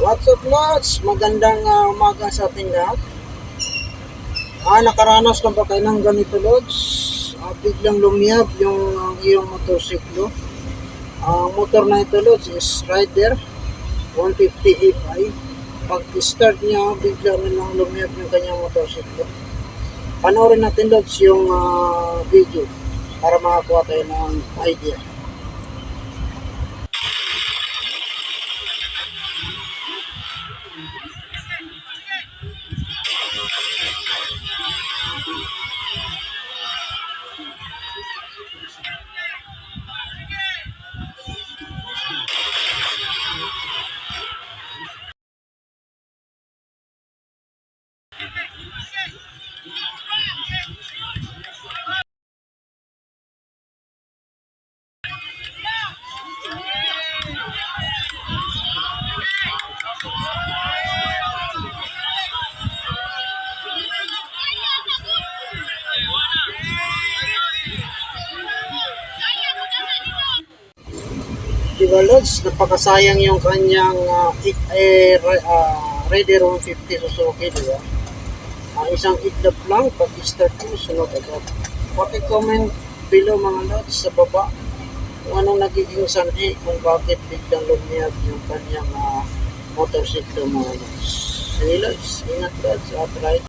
What's up, Lods? Magandang ah, umaga sa ating lahat. Ah, nakaranas ka ba kayo ng ganito, Lods? Ah, biglang lumiyab yung ang iyong motorsiklo. Ang motor na ito, Lods, is Rider 150 Fi. Pag start niya, bigla na lang lumiyab yung kanyang motorsiklo. Panoorin natin, Lods, yung ah, video para makakuha tayo ng idea. Diba, Lods? Napakasayang yung kanyang uh, eh, uh, Raider 150 Suzuki, di ba? Ang isang itlap lang, pag start mo, sunod agad. Paki-comment below mga Lods sa baba kung anong nagiging sanhi kung bakit biglang lumiyab yung kanyang uh, motorsiklo mga Lods. Sige Lods, ingat Lods ride.